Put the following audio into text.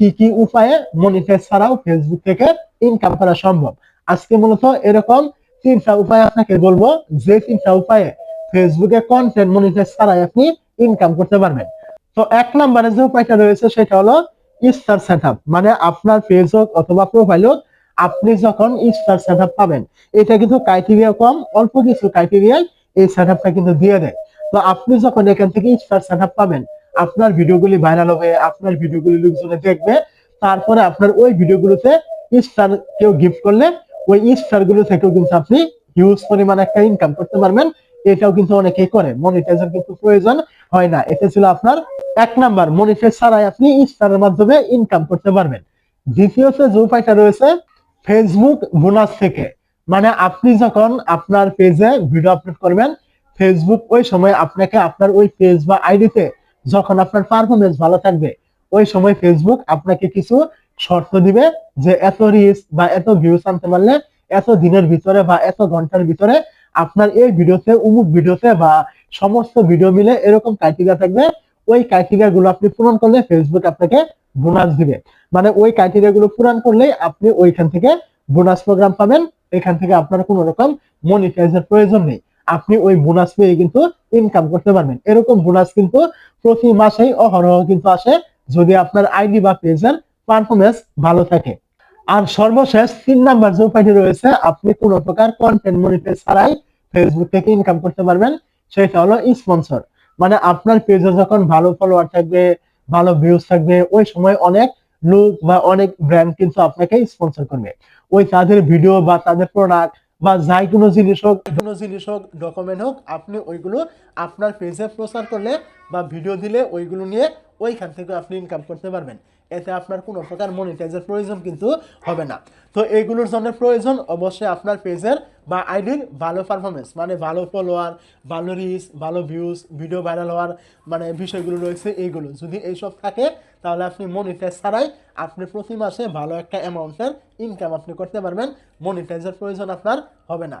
কি কি উপায়ে মনিটাইজ ছাড়াও ফেসবুক থেকে ইনকাম করা সম্ভব? আজকে মূলত এরকম তিনটা উপায় আপনাকে বলব, যে তিনটা উপায়ে ফেসবুকে কন্টেন্ট মনিটাইজ ছাড়াই আপনি ইনকাম করতে পারবেন। তো এক নম্বরে যে উপায়টা রয়েছে সেটা হলো স্টার সেটআপ মানে আপনার পেজ হোক অথবা প্রোফাইল হোক, আপনি যখন স্টার সেটআপ পাবেন, এটা কিন্তু ক্রাইটেরিয়া কম, অল্প কিছু ক্রাইটেরিয়ায় এই সেটআপটা কিন্তু দিয়ে দেয়। তো আপনি যখন এখান থেকে স্টার সেটআপ পাবেন আপনার ভিডিওগুলি ভাইরাল হবে, আপনার ভিডিওগুলি লোকজনে দেখবে, তারপরে আপনার ওই ভিডিওগুলোতে স্টার কেউ গিফট করলে, ওই স্টারগুলো থেকেও কিন্তু আপনি হিউজ পরিমাণ একটা ইনকাম করতে পারবেন। এটাও কিন্তু অনেকেই করে মনিটাইজার কিন্তু প্রয়োজন হয় না। এটা ছিল আপনার এক নাম্বার মনিটাইজ ছাড়াই আপনি স্টারের মাধ্যমে ইনকাম করতে পারবেন। দ্বিতীয়ত যে উপায়টা রয়েছে ফেসবুক বোনাস থেকে। মানে আপনি যখন আপনার পেজে ভিডিও আপলোড করবেন ফেসবুক ওই সময় আপনাকে আপনার ওই পেজ বা আইডিতে যখন আপনার পারফরমেন্স ভালো থাকবে, ওই সময় ফেসবুক আপনাকে কিছু শর্ত দিবে যে এত রিচ বা এত ভিউস আনতে পারলে এত দিনের ভিতরে বা এত ঘণ্টার ভিতরে আপনার এই ভিডিওতে উমুক ভিডিওতে বা সমস্ত ভিডিও মিলে এরকম ক্রাইটেরিয়া থাকবে। ওই ক্রাইটেরিয়া গুলো আপনি পূরণ করলে ফেসবুক আপনাকে বোনাস দিবে। মানে ওই ক্রাইটেরিয়া গুলো পূরণ করলেই আপনি ওইখান থেকে বোনাস প্রোগ্রাম পাবেন। এখান থেকে আপনার কোনো রকম মনিটাইজের প্রয়োজন নেই। আপনি ওই বোনাস পেয়ে কিন্তু ইনকাম করতে পারবেন। এরকম বোনাস কিন্তু প্রতি মাসেই অহরহ কিন্তু আসে যদি আপনার আইডি বা পেজের পারফরমেন্স ভালো থাকে। আর সর্বশেষ তিন নাম্বার যে উপায়টি রয়েছে, আপনি কোনো প্রকার কন্টেন্ট মনিটাইজ ছাড়াই ফেসবুক থেকে ইনকাম করতে পারবেন, সেটা হলো স্পন্সর মানে আপনার পেজে যখন ভালো ফলোয়ার থাকবে, ভালো ভিউজ থাকবে, ওই সময় অনেক লোক বা অনেক ব্র্যান্ড কিন্তু আপনাকে স্পন্সর করবে। ওই তাদের ভিডিও বা তাদের প্রোডাক্ট বা যাই কোনো জিনিস হোক কোনো জিনিস হোক ডকুমেন্ট হোক, আপনি ওইগুলো আপনার পেজে প্রচার করলে বা ভিডিও দিলে ওইগুলো নিয়ে ওইখান থেকে আপনি ইনকাম করতে পারবেন। এতে আপনার কোনো প্রকার মনিটাইজের প্রয়োজন কিন্তু হবে না। তো এইগুলোর জন্য প্রয়োজন অবশ্যই আপনার পেজের বা আইডির ভালো পারফরমেন্স মানে ভালো ফলোয়ার ভালো রিচ ভালো ভিউজ ভিডিও ভাইরাল হওয়ার মানে বিষয়গুলো রয়েছে এইগুলো। যদি এইসব থাকে, তাহলে আপনি মনিটাইজ ছাড়াই আপনি প্রতি মাসে ভালো একটা অ্যামাউন্টের ইনকাম আপনি করতে পারবেন। মনিটাইজের প্রয়োজন আপনার হবে না।